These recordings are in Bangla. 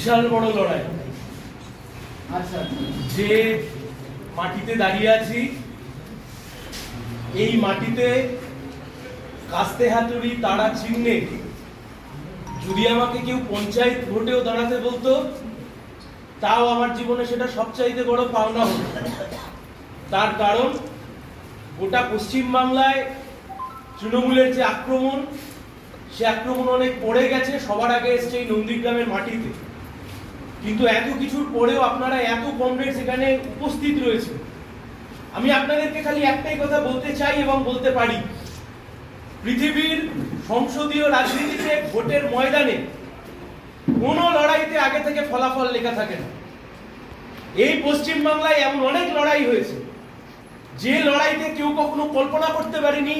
বিশাল বড় লড়াই। আচ্ছা। যে মাটিতে দাঁড়িয়ে আছি এই মাটিতে কাস্তে হাতুড়ি তারা চিহ্নে। যদি আমাকে কেউ পঞ্চায়েত ভোটেও দাঁড়াতে বলতো তাও আমার জীবনে সেটা সবচাইতে বড় পাওনা হতো। তার কারণ গোটা পশ্চিম বাংলায় তৃণমূলের যে আক্রমণ সে আক্রমণ অনেক পড়ে গেছে সবার আগে এসছে এই নন্দীগ্রামের মাটিতে। কিন্তু এত কিছুর পরেও আপনারা এত কমরেড সেখানে উপস্থিত রয়েছে। আমি আপনাদেরকে খালি একটাই কথা বলতে চাই এবং বলতে পারি, পৃথিবীর সংসদীয় রাজনীতিতে ভোটের ময়দানে কোনো লড়াইতে আগে থেকে ফলাফল লেখা থাকে না। এই পশ্চিম বাংলায় এমন অনেক লড়াই হয়েছে, যে লড়াইতে কেউ কখনো কল্পনা করতে পারেনি,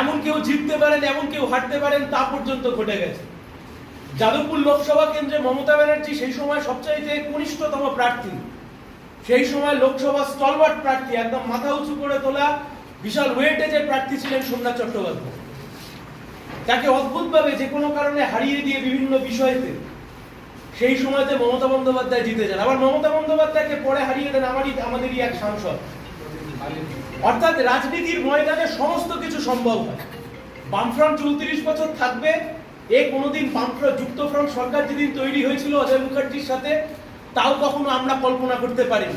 এমন কেউ জিততে পারেন, এমন কেউ হারতে পারেন, তা পর্যন্ত ঘটে গেছে। যাদবপুর লোকসভা কেন্দ্রে মমতা ব্যানার্জি সেই সময় সবচাইতে কনিষ্ঠতম প্রার্থী। সেই সময় লোকসভা স্টলওয়ার্ড প্রার্থী, একদম মাথা উঁচু করে তোলা বিশাল ওয়েটেজের প্রার্থী ছিলেন সোমনাথ চট্টোপাধ্যায়। তাকে অদ্ভুতভাবে যে কোনো কারণে হারিয়ে দিয়ে বিভিন্ন বিষয়তে সেই সময়তে মমতা বন্দ্যোপাধ্যায় জিতে যান। আবার মমতা বন্দ্যোপাধ্যায়কে পরে হারিয়ে দেন আমারই, আমাদেরই এক সাংসদ। অর্থাৎ রাজনীতির ময়দানে সমস্ত কিছু সম্ভব হয়। বামফ্রন্ট চৌত্রিশ বছর থাকবে এ কোনোদিন বামফ্রন্ট যুক্তফ্রন্ট সরকার যেদিন তৈরি হয়েছিল অজয় মুখার্জির সাথে তাও কখনো আমরা কল্পনা করতে পারিনি।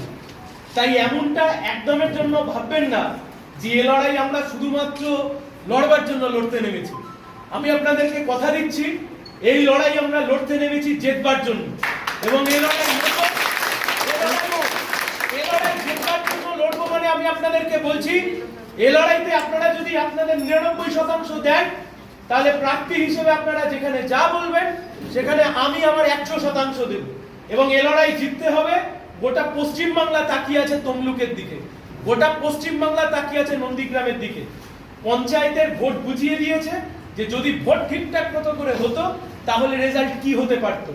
তাই এমনটা একদমের জন্য ভাববেন না যে এ লড়াই আমরা শুধুমাত্র লড়বার জন্য লড়তে নেমেছি। আমি আপনাদেরকে কথা দিচ্ছি এই লড়াই আমরা লড়তে নেমেছি জেতবার জন্য। এবং এই লড়াই লড়বো, এ লড়াই- লড়াই জেতবার জন্য লড়বো মানে আমি আপনাদেরকে বলছি এ লড়াইতে আপনারা যদি আপনাদের নিরানব্বই শতাংশ দেন তাহলে প্রার্থী হিসেবে আপনারা যেখানে যা বলবেন, সেখানে আমি আমার একশো শতাংশ দেব। এবং এ লড়াই জিততে হবে। গোটা পশ্চিম বাংলা তাকিয়ে আছে তমলুকের দিকে। গোটা পশ্চিম বাংলা তাকিয়ে আছে নন্দীগ্রামের দিকে। পঞ্চায়েতের ভোট বুঝিয়ে দিয়েছে যে যদি ভোট ঠিকঠাক মতো করে হতো, তাহলে রেজাল্ট কি হতে পারতো?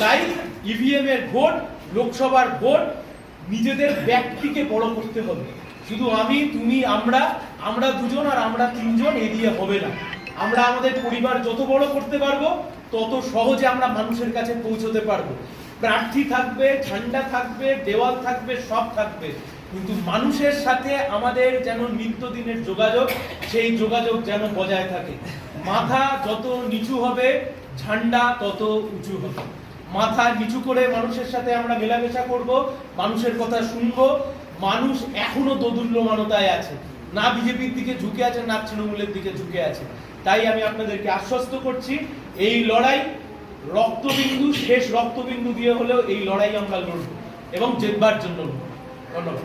তাই ইভিএম এর ভোট, লোকসভার ভোট, নিজেদের ব্যক্তিকে বড় করতে হবে। শুধু আমি, তুমি, আমরা আমরা দুজন আর আমরা তিনজন এড়িয়ে হবে না। আমরা আমাদের পরিবার যত বড় করতে পারব, তত সহজে আমরা মানুষের কাছে পৌঁছতে পারব। প্রার্থী থাকবে ঝান্ডা থাকবে, দেওয়াল থাকবে, সব থাকবে। কিন্তু মানুষের সাথে আমাদের যেন নিত্যদিনের যোগাযোগ, সেই যোগাযোগ যেন বজায় থাকে। মাথা যত নিচু হবে, ঝান্ডা তত উঁচু হবে। মাথা নিচু করে মানুষের সাথে আমরা মেলামেশা করব, মানুষের কথা শুনব। মানুষ এখনও দোদুল্যমানতায় আছে। না বিজেপির দিকে ঝুঁকে আছে, না তৃণমূলের দিকে ঝুঁকে আছে। তাই আমি আপনাদেরকে আশ্বস্ত করছি, এই লড়াই রক্তবিন্দু, শেষ রক্তবিন্দু দিয়ে হলেও এই লড়াই আমরা লড়ব এবং জেতবার জন্য ধন্যবাদ।